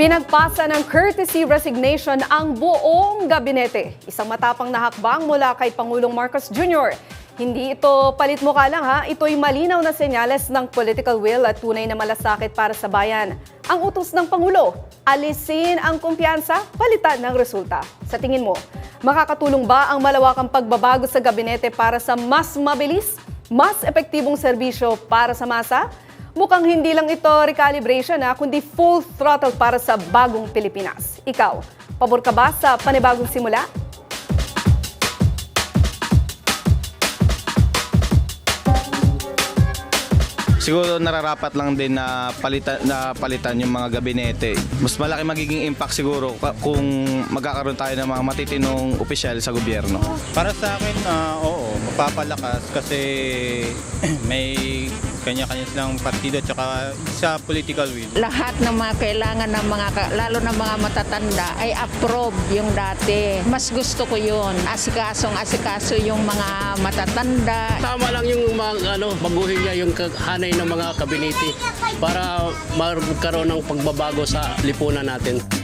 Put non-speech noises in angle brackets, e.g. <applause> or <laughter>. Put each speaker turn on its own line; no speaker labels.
Pinagpasa ng courtesy resignation ang buong gabinete. Isang matapang na hakbang mula kay Pangulong Marcos Jr. Hindi ito palit mukha lang ha, ito'y malinaw na senyales ng political will at tunay na malasakit para sa bayan. Ang utos ng Pangulo, alisin ang kumpiyansa, palitan ng resulta. Sa tingin mo, makakatulong ba ang malawakang pagbabago sa gabinete para sa mas mabilis, mas epektibong serbisyo para sa masa? Mukhang hindi lang ito recalibration na kundi full throttle para sa bagong Pilipinas. Ikaw, pabor ka ba sa panibagong simula?
Siguro nararapat lang din na palitan, na palitan yung mga gabinete. Mas malaki magiging impact siguro kung magkakaroon tayo ng mga matitinong opisyal sa gobyerno.
Para sa akin, ah, oo, mapapalakas kasi <clears throat> may kanya-kanya silang partido tsaka sa political will.
lahat ng mga kailangan ng mga, lalo ng mga matatanda, ay approve yung dati. Mas gusto ko yun. Asikasong asikaso yung mga matatanda.
Tama lang yung mga, ano, baguhin niya yung hanay ng mga kabinete para magkaroon ng pagbabago sa lipunan natin.